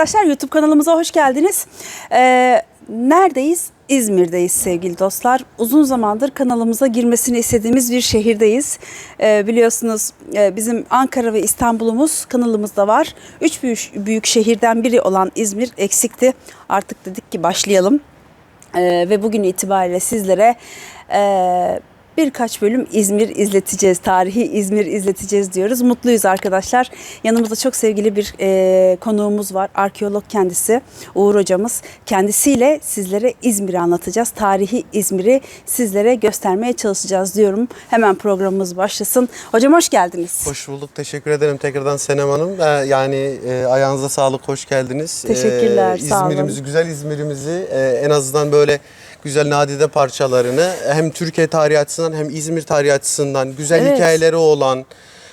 Arkadaşlar YouTube kanalımıza hoş geldiniz. Ee, neredeyiz? İzmir'deyiz sevgili dostlar. Uzun zamandır kanalımıza girmesini istediğimiz bir şehirdeyiz. Ee, biliyorsunuz e, bizim Ankara ve İstanbul'umuz kanalımızda var. Üç büyük, büyük şehirden biri olan İzmir eksikti. Artık dedik ki başlayalım. Ee, ve bugün itibariyle sizlere e, birkaç bölüm İzmir izleteceğiz. Tarihi İzmir izleteceğiz diyoruz. Mutluyuz arkadaşlar. Yanımızda çok sevgili bir e, konuğumuz var. Arkeolog kendisi Uğur hocamız. Kendisiyle sizlere İzmir'i anlatacağız. Tarihi İzmir'i sizlere göstermeye çalışacağız diyorum. Hemen programımız başlasın. Hocam hoş geldiniz. Hoş bulduk. Teşekkür ederim tekrardan Senem Hanım. Ee, yani e, ayağınıza sağlık, hoş geldiniz. Teşekkürler, Ee, sağ olun. İzmir'imizi, güzel İzmir'imizi e, en azından böyle güzel nadide parçalarını hem Türkiye tarihi açısından hem İzmir tarihi açısından güzel Evet. hikayeleri olan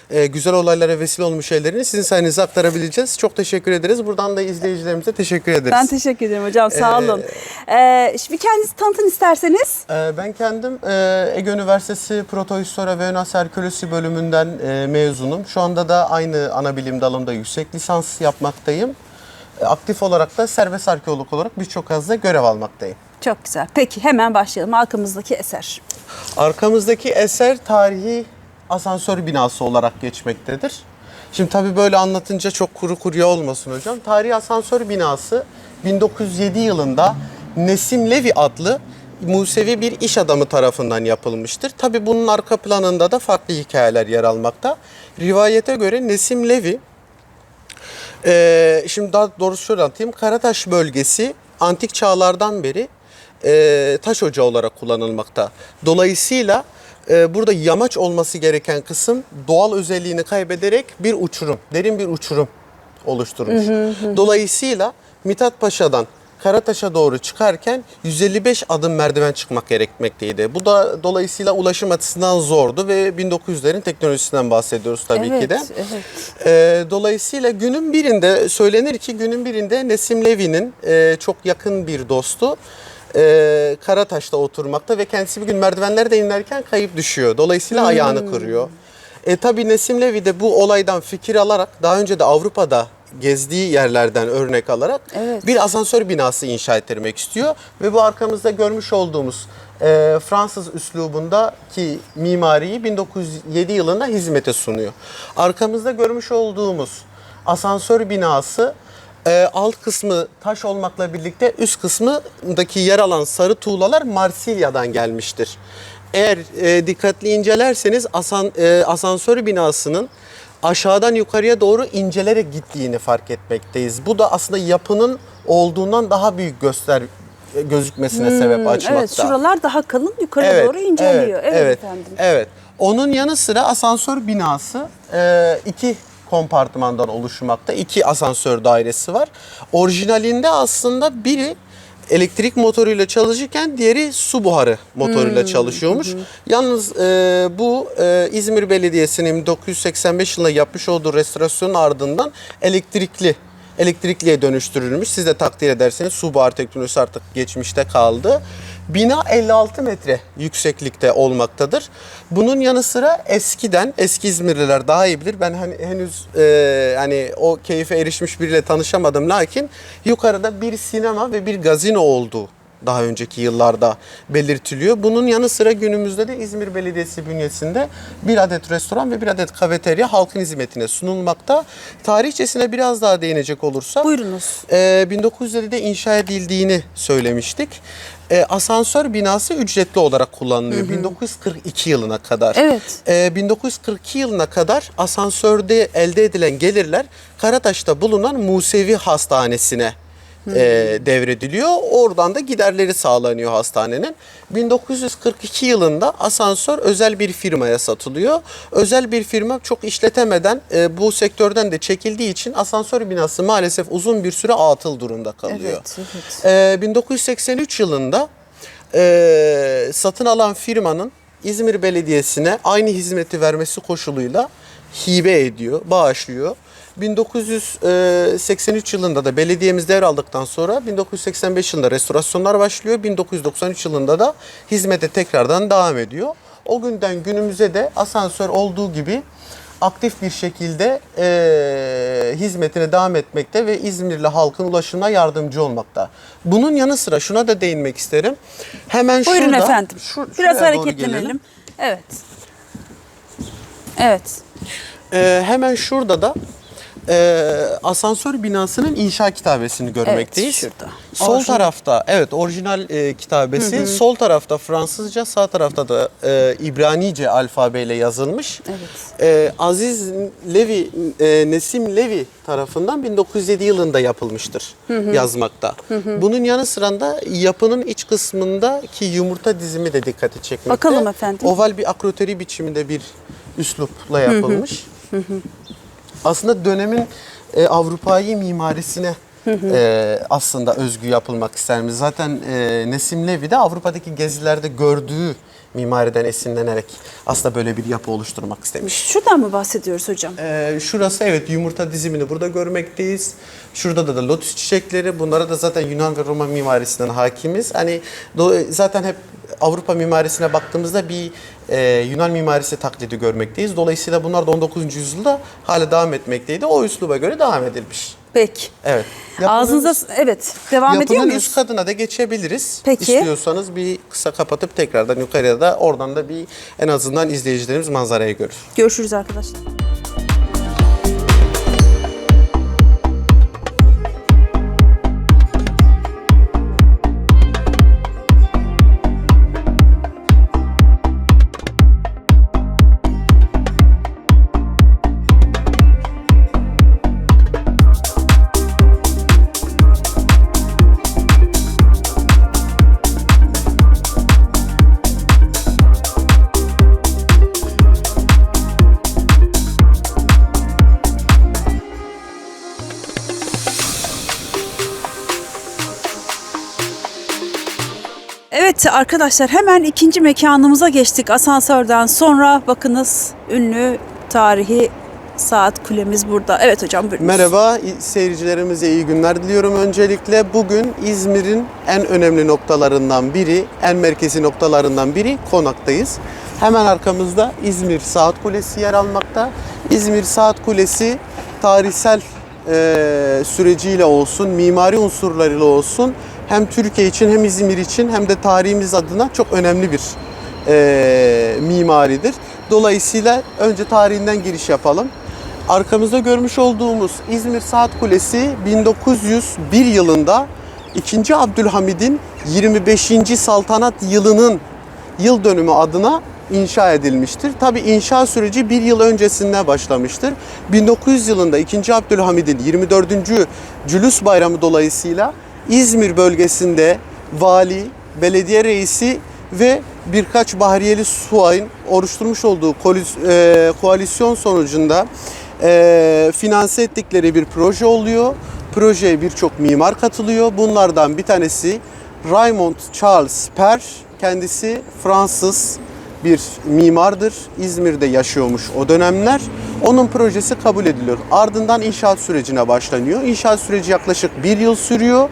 e, güzel olaylara vesile olmuş şeylerini sizin sayenizde aktarabileceğiz. Çok teşekkür ederiz. Buradan da izleyicilerimize teşekkür ederiz. Ben teşekkür ederim hocam. Sağ olun. Ee, şimdi kendinizi tanıtın isterseniz. Ee, Ben kendim e, Ege Üniversitesi Protohistorya ve Önas Arkeolojisi bölümünden e, mezunum. Şu anda da aynı ana bilim dalında yüksek lisans yapmaktayım. E, Aktif olarak da serbest arkeolog olarak birçok hazda görev almaktayım. Çok güzel. Peki hemen başlayalım. Arkamızdaki eser. Arkamızdaki eser tarihi asansör binası olarak geçmektedir. Şimdi tabii böyle anlatınca çok kuru kuruya olmasın hocam. Tarihi asansör binası 1907 yılında Nesim Levi adlı Musevi bir iş adamı tarafından yapılmıştır. Tabii bunun arka planında da farklı hikayeler yer almakta. Rivayete göre Nesim Levi ee, şimdi daha doğrusu şöyle anlatayım. Karataş bölgesi antik çağlardan beri e, taş ocağı olarak kullanılmakta. Dolayısıyla e, burada yamaç olması gereken kısım doğal özelliğini kaybederek bir uçurum, derin bir uçurum oluşturmuş. Dolayısıyla Mithat Paşa'dan Karataş'a doğru çıkarken 155 adım merdiven çıkmak gerekmekteydi. Bu da dolayısıyla ulaşım açısından zordu ve 1900'lerin teknolojisinden bahsediyoruz tabii evet, ki de. Evet. Ee, dolayısıyla günün birinde söylenir ki günün birinde Nesim Levi'nin e, çok yakın bir dostu e, Karataş'ta oturmakta ve kendisi bir gün merdivenlerde inerken kayıp düşüyor. Dolayısıyla ayağını kırıyor. E tabi Nesim Levi de bu olaydan fikir alarak daha önce de Avrupa'da gezdiği yerlerden örnek alarak Evet. bir asansör binası inşa ettirmek istiyor ve bu arkamızda görmüş olduğumuz e, Fransız üslubundaki mimariyi 1907 yılında hizmete sunuyor. Arkamızda görmüş olduğumuz asansör binası e, alt kısmı taş olmakla birlikte üst kısmındaki yer alan sarı tuğlalar Marsilya'dan gelmiştir. Eğer e, dikkatli incelerseniz asan, e, asansör binasının aşağıdan yukarıya doğru incelerek gittiğini fark etmekteyiz. Bu da aslında yapının olduğundan daha büyük göster gözükmesine sebep açmakta. Hmm, Evet şuralar daha kalın yukarı doğru inceliyor. Evet, evet, efendim. Evet. Onun yanı sıra asansör binası e, iki kompartmandan oluşmakta. İki asansör dairesi var. Orijinalinde aslında biri elektrik motoruyla çalışırken diğeri su buharı motoruyla Hmm, çalışıyormuş. Yalnız e, bu e, İzmir Belediyesi'nin 1985 yılında yapmış olduğu restorasyonun ardından elektrikli elektrikliye dönüştürülmüş. Siz de takdir ederseniz su buhar teknolojisi artık geçmişte kaldı. Bina 56 metre yükseklikte olmaktadır. Bunun yanı sıra eskiden, eski İzmirliler daha iyi bilir. Ben hani henüz e, hani o keyfe erişmiş biriyle tanışamadım. Lakin yukarıda bir sinema ve bir gazino olduğu daha önceki yıllarda belirtiliyor. Bunun yanı sıra günümüzde de İzmir Belediyesi bünyesinde bir adet restoran ve bir adet kafeterya halkın hizmetine sunulmakta. Tarihçesine biraz daha değinecek olursak Buyurunuz. e, 1907'de inşa edildiğini söylemiştik. E, asansör binası ücretli olarak kullanılıyor 1942 yılına kadar. Evet. E, 1942 yılına kadar asansörde elde edilen gelirler Karataş'ta bulunan Musevi Hastanesi'ne e, devrediliyor. Oradan da giderleri sağlanıyor hastanenin. 1942 yılında asansör özel bir firmaya satılıyor. Özel bir firma çok işletemeden e, bu sektörden de çekildiği için asansör binası maalesef uzun bir süre atıl durumda kalıyor. Evet, evet. E, 1983 yılında e, satın alan firmanın İzmir Belediyesi'ne aynı hizmeti vermesi koşuluyla hibe ediyor, bağışlıyor. 1983 yılında da belediyemiz devraldıktan sonra 1985 yılında restorasyonlar başlıyor. 1993 yılında da hizmete tekrardan devam ediyor. O günden günümüze de asansör olduğu gibi aktif bir şekilde e, hizmetine devam etmekte ve İzmirli halkın ulaşımına yardımcı olmakta. Bunun yanı sıra şuna da değinmek isterim. Hemen Buyurun şurada, efendim. şu- Biraz hareketlenelim. Evet. Evet. Ee, hemen şurada da e, asansör binasının inşa kitabesini görmekteyiz. şurada. Sol Orijinal. tarafta evet orijinal e, kitabesi. Sol tarafta Fransızca, sağ tarafta da e, İbranice alfabeyle yazılmış. Evet. E, Aziz Levi, e, Nesim Levi tarafından 1907 yılında yapılmıştır yazmakta. Bunun yanı sıra da yapının iç kısmındaki yumurta dizimi de dikkati çekmekte. Bakalım efendim. Oval bir akroteri biçiminde bir üslupla yapılmış. Aslında dönemin e, Avrupa'yı mimarisine e, aslında özgü yapılmak istermiş. Zaten e, Nesim Levi de Avrupa'daki gezilerde gördüğü mimariden esinlenerek aslında böyle bir yapı oluşturmak istemiş. Şuradan mı bahsediyoruz hocam? Ee, şurası evet yumurta dizimini burada görmekteyiz. Şurada da, da lotus çiçekleri. Bunlara da zaten Yunan ve Roma mimarisinden hakimiz. Hani zaten hep Avrupa mimarisine baktığımızda bir e, Yunan mimarisi taklidi görmekteyiz. Dolayısıyla bunlar da 19. yüzyılda hala devam etmekteydi. O üsluba göre devam edilmiş. Peki. Evet. Ağzınıza evet devam ediyor Yapının muyuz? üst katına da geçebiliriz. Peki. İstiyorsanız bir kısa kapatıp tekrardan yukarıya da oradan da bir en azından izleyicilerimiz manzarayı görür. Görüşürüz arkadaşlar. Evet arkadaşlar hemen ikinci mekanımıza geçtik asansörden sonra bakınız ünlü tarihi saat kulemiz burada. Evet hocam buyurun. Merhaba seyircilerimize iyi günler diliyorum öncelikle. Bugün İzmir'in en önemli noktalarından biri, en merkezi noktalarından biri Konak'tayız. Hemen arkamızda İzmir Saat Kulesi yer almakta. İzmir Saat Kulesi tarihsel e, süreciyle olsun, mimari unsurlarıyla olsun hem Türkiye için hem İzmir için hem de tarihimiz adına çok önemli bir e, mimaridir. Dolayısıyla önce tarihinden giriş yapalım. Arkamızda görmüş olduğumuz İzmir Saat Kulesi 1901 yılında 2. Abdülhamid'in 25. saltanat yılının yıl dönümü adına inşa edilmiştir. Tabi inşa süreci bir yıl öncesinde başlamıştır. 1900 yılında 2. Abdülhamid'in 24. Cülüs Bayramı dolayısıyla İzmir bölgesinde vali, belediye reisi ve birkaç bahriyeli suayın oluşturmuş olduğu e, koalisyon sonucunda e, finanse ettikleri bir proje oluyor. Projeye birçok mimar katılıyor. Bunlardan bir tanesi Raymond Charles Per. Kendisi Fransız bir mimardır. İzmir'de yaşıyormuş o dönemler. Onun projesi kabul ediliyor. Ardından inşaat sürecine başlanıyor. İnşaat süreci yaklaşık bir yıl sürüyor.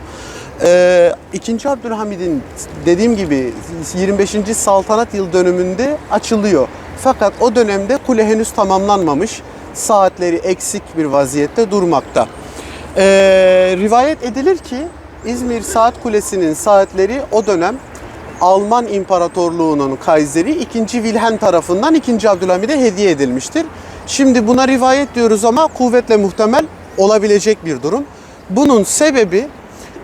Ee, İkinci Abdülhamid'in dediğim gibi 25. saltanat yıl dönümünde açılıyor. Fakat o dönemde kule henüz tamamlanmamış. Saatleri eksik bir vaziyette durmakta. Ee, rivayet edilir ki İzmir Saat Kulesi'nin saatleri o dönem Alman İmparatorluğu'nun Kayseri 2. Wilhelm tarafından 2. Abdülhamid'e hediye edilmiştir. Şimdi buna rivayet diyoruz ama kuvvetle muhtemel olabilecek bir durum. Bunun sebebi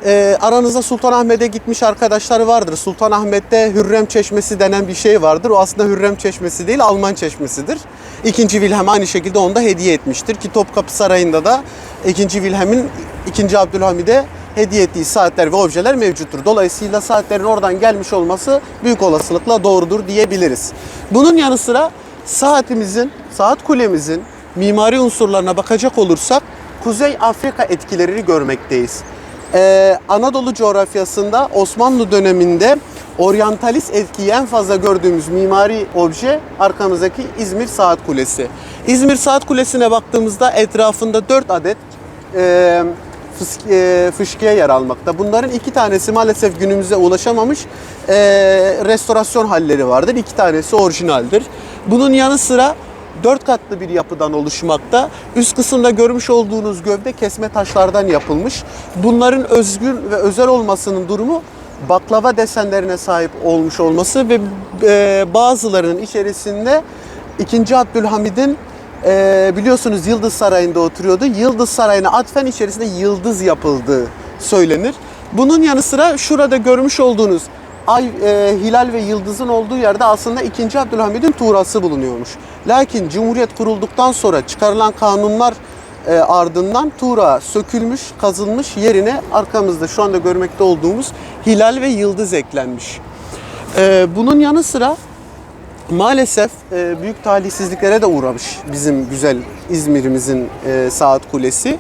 e, aranızda Sultanahmet'e gitmiş arkadaşlar vardır. Sultanahmet'te Hürrem Çeşmesi denen bir şey vardır. O aslında Hürrem Çeşmesi değil Alman Çeşmesidir. İkinci Wilhelm aynı şekilde onu da hediye etmiştir. Ki Topkapı Sarayı'nda da 2. Wilhelm'in 2. Abdülhamid'e hediye ettiği saatler ve objeler mevcuttur. Dolayısıyla saatlerin oradan gelmiş olması büyük olasılıkla doğrudur diyebiliriz. Bunun yanı sıra saatimizin, saat kulemizin mimari unsurlarına bakacak olursak Kuzey Afrika etkilerini görmekteyiz. Ee, Anadolu coğrafyasında Osmanlı döneminde oryantalist etkiyi en fazla gördüğümüz mimari obje arkamızdaki İzmir Saat Kulesi. İzmir Saat Kulesi'ne baktığımızda etrafında 4 adet e, fısk- e, fışkiye yer almakta. Bunların iki tanesi maalesef günümüze ulaşamamış e, restorasyon halleri vardır. İki tanesi orijinaldir. Bunun yanı sıra Dört katlı bir yapıdan oluşmakta. Üst kısımda görmüş olduğunuz gövde kesme taşlardan yapılmış. Bunların özgün ve özel olmasının durumu baklava desenlerine sahip olmuş olması ve e, bazılarının içerisinde 2. Abdülhamid'in e, biliyorsunuz Yıldız Sarayı'nda oturuyordu. Yıldız Sarayı'na atfen içerisinde yıldız yapıldığı söylenir. Bunun yanı sıra şurada görmüş olduğunuz ay, e, hilal ve yıldızın olduğu yerde aslında 2. Abdülhamid'in tuğrası bulunuyormuş. Lakin Cumhuriyet kurulduktan sonra çıkarılan kanunlar e, ardından tuğra sökülmüş, kazılmış yerine arkamızda şu anda görmekte olduğumuz hilal ve yıldız eklenmiş. E, bunun yanı sıra maalesef e, büyük talihsizliklere de uğramış bizim güzel İzmir'imizin e, saat kulesi.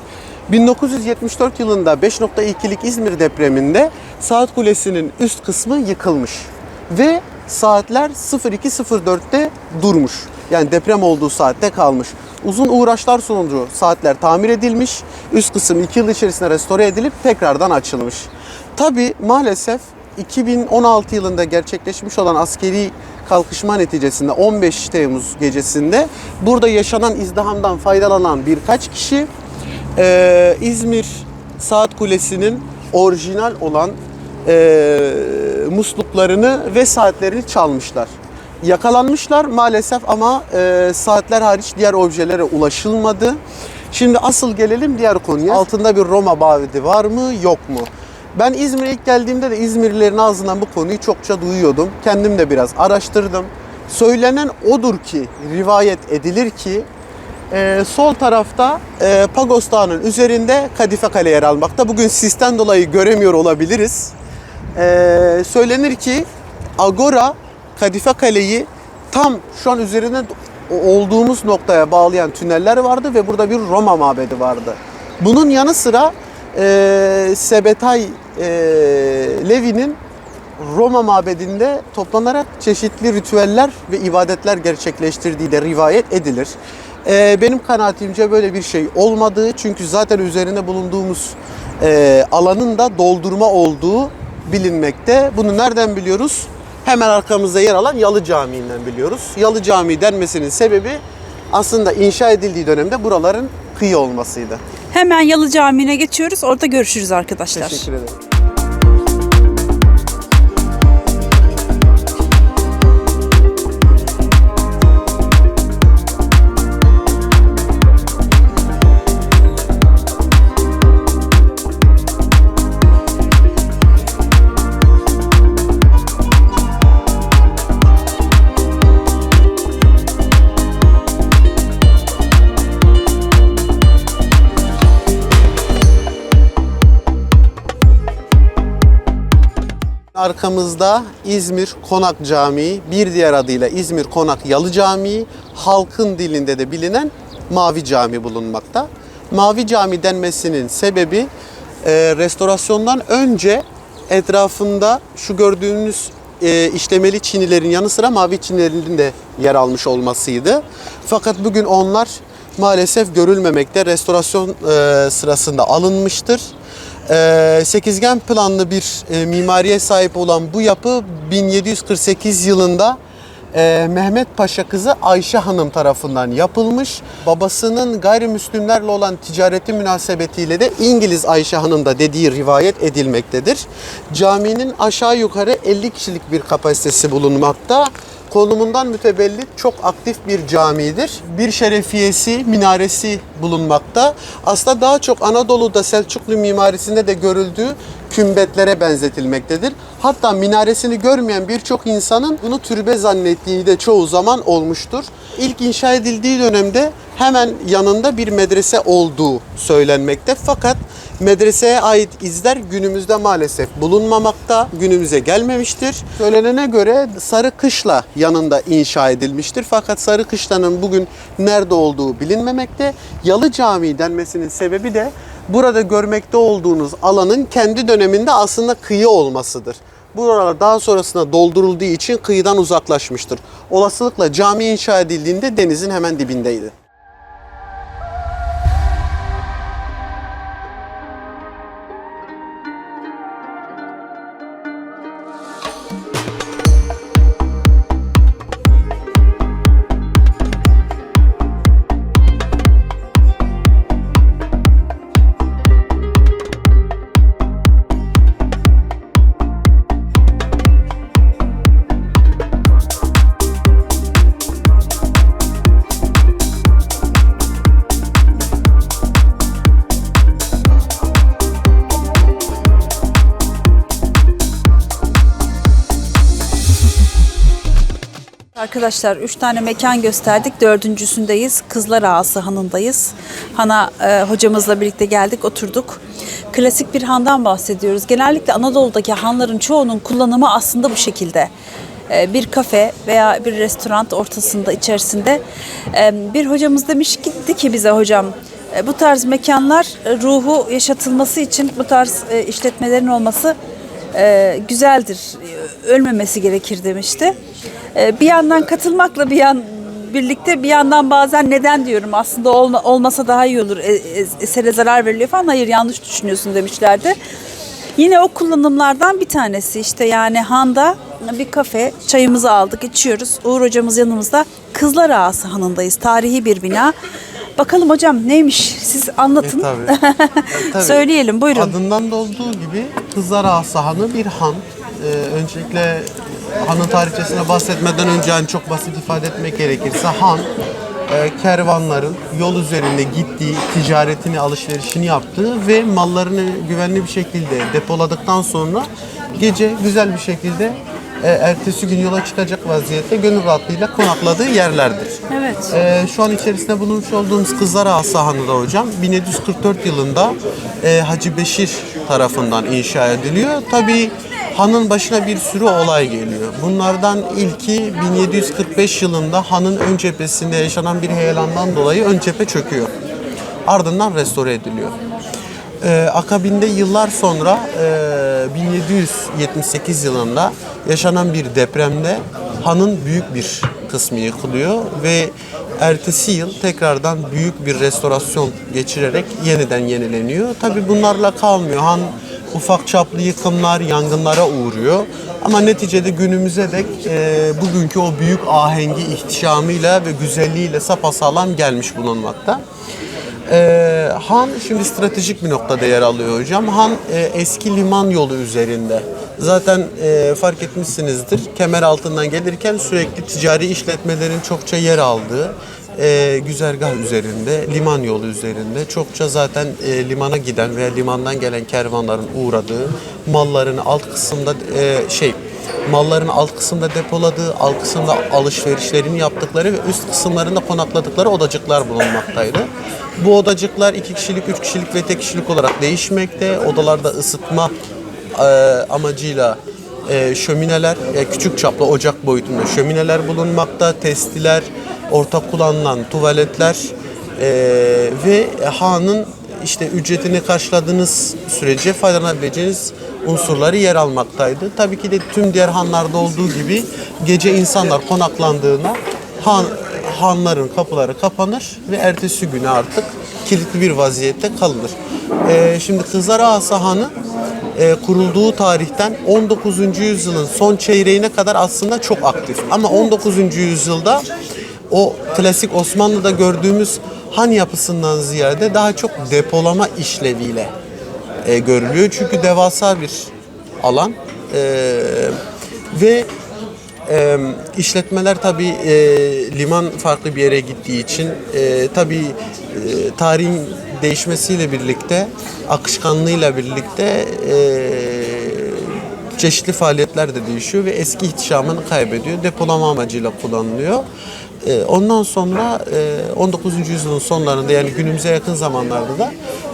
1974 yılında 5.2'lik İzmir depreminde saat kulesinin üst kısmı yıkılmış ve saatler 02.04'te durmuş. Yani deprem olduğu saatte kalmış. Uzun uğraşlar sonucu saatler tamir edilmiş. Üst kısım 2 yıl içerisinde restore edilip tekrardan açılmış. Tabi maalesef 2016 yılında gerçekleşmiş olan askeri kalkışma neticesinde 15 Temmuz gecesinde burada yaşanan izdihamdan faydalanan birkaç kişi e, İzmir Saat Kulesi'nin orijinal olan e, musluklarını ve saatlerini çalmışlar. Yakalanmışlar maalesef ama e, saatler hariç diğer objelere ulaşılmadı. Şimdi asıl gelelim diğer konuya. Altında bir Roma mabedi var mı yok mu? Ben İzmir'e ilk geldiğimde de İzmirlilerin ağzından bu konuyu çokça duyuyordum. Kendim de biraz araştırdım. Söylenen odur ki, rivayet edilir ki e, sol tarafta e, Pagos Dağı'nın üzerinde Kadife Kale yer almakta. Bugün sisten dolayı göremiyor olabiliriz. E, söylenir ki Agora Kadife Kale'yi tam şu an üzerinde olduğumuz noktaya bağlayan tüneller vardı ve burada bir Roma mabedi vardı. Bunun yanı sıra e, Sebetay e, Levi'nin Roma mabedinde toplanarak çeşitli ritüeller ve ibadetler gerçekleştirdiği de rivayet edilir. E, benim kanaatimce böyle bir şey olmadığı çünkü zaten üzerinde bulunduğumuz e, alanın da doldurma olduğu bilinmekte. Bunu nereden biliyoruz? Hemen arkamızda yer alan Yalı Camii'nden biliyoruz. Yalı Camii denmesinin sebebi aslında inşa edildiği dönemde buraların kıyı olmasıydı. Hemen Yalı Camii'ne geçiyoruz. Orada görüşürüz arkadaşlar. Teşekkür ederim. Arkamızda İzmir Konak Camii, bir diğer adıyla İzmir Konak Yalı Camii, halkın dilinde de bilinen Mavi Cami bulunmakta. Mavi Cami denmesinin sebebi e, restorasyondan önce etrafında şu gördüğünüz e, işlemeli çinilerin yanı sıra mavi çinilerin de yer almış olmasıydı. Fakat bugün onlar maalesef görülmemekte. Restorasyon e, sırasında alınmıştır. Ee, sekizgen planlı bir e, mimariye sahip olan bu yapı 1748 yılında e, Mehmet Paşa kızı Ayşe Hanım tarafından yapılmış. Babasının gayrimüslimlerle olan ticareti münasebetiyle de İngiliz Ayşe Hanım da dediği rivayet edilmektedir. Caminin aşağı yukarı 50 kişilik bir kapasitesi bulunmakta konumundan mütevellit çok aktif bir camidir. Bir şerefiyesi, minaresi bulunmakta. Aslında daha çok Anadolu'da Selçuklu mimarisinde de görüldüğü kümbetlere benzetilmektedir. Hatta minaresini görmeyen birçok insanın bunu türbe zannettiği de çoğu zaman olmuştur. İlk inşa edildiği dönemde hemen yanında bir medrese olduğu söylenmekte. Fakat medreseye ait izler günümüzde maalesef bulunmamakta, günümüze gelmemiştir. Söylenene göre Sarı Kışla yanında inşa edilmiştir. Fakat Sarı Kışla'nın bugün nerede olduğu bilinmemekte. Yalı Camii denmesinin sebebi de burada görmekte olduğunuz alanın kendi döneminde aslında kıyı olmasıdır. Buralar daha sonrasında doldurulduğu için kıyıdan uzaklaşmıştır. Olasılıkla cami inşa edildiğinde denizin hemen dibindeydi. Arkadaşlar üç tane mekan gösterdik. Dördüncüsündeyiz. Kızlar Ağası Hanı'ndayız. Han'a e, hocamızla birlikte geldik, oturduk. Klasik bir handan bahsediyoruz. Genellikle Anadolu'daki hanların çoğunun kullanımı aslında bu şekilde. E, bir kafe veya bir restoran ortasında, içerisinde. E, bir hocamız demiş gitti ki bize hocam e, bu tarz mekanlar ruhu yaşatılması için bu tarz işletmelerin olması güzeldir, ölmemesi gerekir demişti. E, bir yandan katılmakla bir yan birlikte bir yandan bazen neden diyorum aslında olma, olmasa daha iyi olur e, e, esere zarar veriliyor falan hayır yanlış düşünüyorsun demişlerdi. Yine o kullanımlardan bir tanesi işte yani Han'da bir kafe çayımızı aldık içiyoruz. Uğur hocamız yanımızda Kızlar Ağası Hanı'ndayız tarihi bir bina. Bakalım hocam neymiş siz anlatın. E, tabii. E, tabii. Söyleyelim buyurun. Adından da olduğu gibi Kızlar Ağası Hanı bir han. Ee, öncelikle hanın tarihçesine bahsetmeden önce hani çok basit ifade etmek gerekirse han e, kervanların yol üzerinde gittiği, ticaretini, alışverişini yaptığı ve mallarını güvenli bir şekilde depoladıktan sonra gece güzel bir şekilde e, ertesi gün yola çıkacak vaziyette gönül rahatlığıyla konakladığı yerlerdir. Evet. Ee, şu an içerisinde bulunmuş olduğumuz Kızlar Ağası Hanı'da hocam 1744 yılında e, Hacı Beşir tarafından inşa ediliyor. Tabii hanın başına bir sürü olay geliyor. Bunlardan ilki 1745 yılında hanın ön cephesinde yaşanan bir heyelandan dolayı ön cephe çöküyor. Ardından restore ediliyor. Ee, akabinde yıllar sonra e, 1778 yılında yaşanan bir depremde hanın büyük bir kısmı yıkılıyor ve ertesi yıl tekrardan büyük bir restorasyon geçirerek yeniden yenileniyor. Tabi bunlarla kalmıyor. Han ufak çaplı yıkımlar, yangınlara uğruyor. Ama neticede günümüze dek e, bugünkü o büyük ahengi, ihtişamıyla ve güzelliğiyle sapasağlam gelmiş bulunmakta. Ee, Han şimdi stratejik bir noktada yer alıyor hocam. Han e, eski liman yolu üzerinde. Zaten e, fark etmişsinizdir. Kemer altından gelirken sürekli ticari işletmelerin çokça yer aldığı e, güzergah üzerinde, liman yolu üzerinde çokça zaten e, limana giden veya limandan gelen kervanların uğradığı, mallarını alt kısımda e, şey malların alt kısımda depoladığı, alt kısımda alışverişlerini yaptıkları ve üst kısımlarında konakladıkları odacıklar bulunmaktaydı. Bu odacıklar iki kişilik, üç kişilik ve tek kişilik olarak değişmekte. Odalarda ısıtma e, amacıyla e, şömineler, e, küçük çaplı ocak boyutunda şömineler bulunmakta, testiler, ortak kullanılan tuvaletler e, ve hanın işte ücretini karşıladığınız sürece faydalanabileceğiniz unsurları yer almaktaydı. Tabii ki de tüm diğer hanlarda olduğu gibi gece insanlar konaklandığında han, hanların kapıları kapanır ve ertesi güne artık kilitli bir vaziyette kalınır. Ee, şimdi Kızlar Ağası Hanı e, kurulduğu tarihten 19. yüzyılın son çeyreğine kadar aslında çok aktif. Ama 19. yüzyılda o klasik Osmanlı'da gördüğümüz han yapısından ziyade daha çok depolama işleviyle e, görülüyor. Çünkü devasa bir alan E, ve e, işletmeler tabi liman farklı bir yere gittiği için e, tabi e, tarihin değişmesiyle birlikte akışkanlığıyla birlikte e, çeşitli faaliyetler de değişiyor ve eski ihtişamını kaybediyor. Depolama amacıyla kullanılıyor. Ee, Ondan sonra e, 19. yüzyılın sonlarında yani günümüze yakın zamanlarda da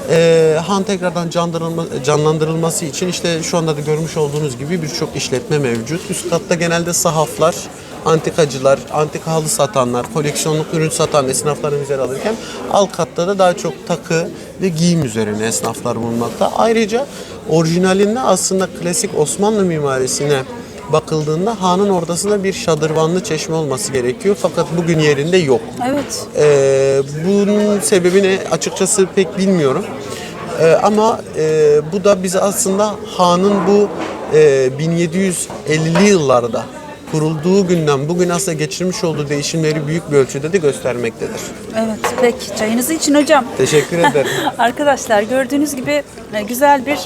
e, han tekrardan canlandırılma, canlandırılması için işte şu anda da görmüş olduğunuz gibi birçok işletme mevcut. Üst katta genelde sahaflar, antikacılar, antika halı satanlar, koleksiyonluk ürün satan esnaflarımız yer alırken alt katta da daha çok takı ve giyim üzerine esnaflar bulunmakta. Ayrıca orijinalinde aslında klasik Osmanlı mimarisine bakıldığında hanın ortasında bir şadırvanlı çeşme olması gerekiyor fakat bugün yerinde yok. Evet. Ee, bunun sebebini açıkçası pek bilmiyorum. Ee, ama e, bu da bize aslında hanın bu e, 1750'li yıllarda kurulduğu günden bugün aslında geçirmiş olduğu değişimleri büyük bir ölçüde de göstermektedir. Evet. Peki çayınızı için hocam. Teşekkür ederim. Arkadaşlar gördüğünüz gibi e, güzel bir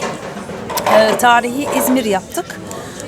e, tarihi İzmir yaptık.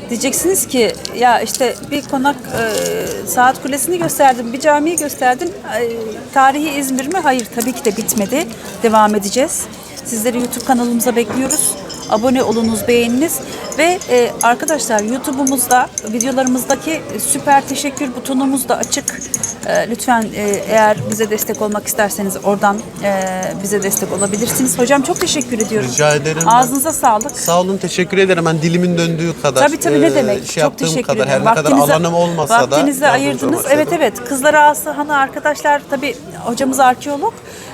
Diyeceksiniz ki ya işte bir konak e, saat kulesini gösterdim, bir camiyi gösterdim. E, tarihi İzmir mi? Hayır tabii ki de bitmedi. Devam edeceğiz. Sizleri YouTube kanalımıza bekliyoruz. Abone olunuz, beğeniniz ve e, arkadaşlar YouTube'umuzda videolarımızdaki süper teşekkür butonumuz da açık. E, lütfen e, eğer bize destek olmak isterseniz oradan e, bize destek olabilirsiniz. Hocam çok teşekkür ediyorum. Rica ederim. Ağzınıza sağlık. Sağ olun teşekkür ederim. Ben dilimin döndüğü kadar. Tabii tabii ne e, demek. Şey Çok teşekkür kadar ederim. her ne kadar alanım olmasa da. vaktinizi ayırdınız. Evet evet. Kızlar Ağası Hanı arkadaşlar tabii hocamız arkeolog.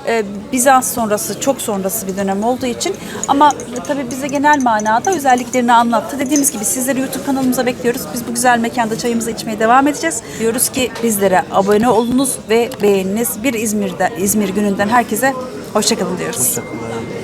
Ee, Bizans sonrası çok sonrası bir dönem olduğu için ama tabii bize genel manada özelliklerini anlattı. Dediğimiz gibi sizleri YouTube kanalımıza bekliyoruz. Biz bu güzel mekanda çayımızı içmeye devam edeceğiz. Diyoruz ki bizlere abone olunuz ve beğeniniz. Bir İzmir'de İzmir gününden herkese hoşçakalın diyoruz. Hoşçakalın.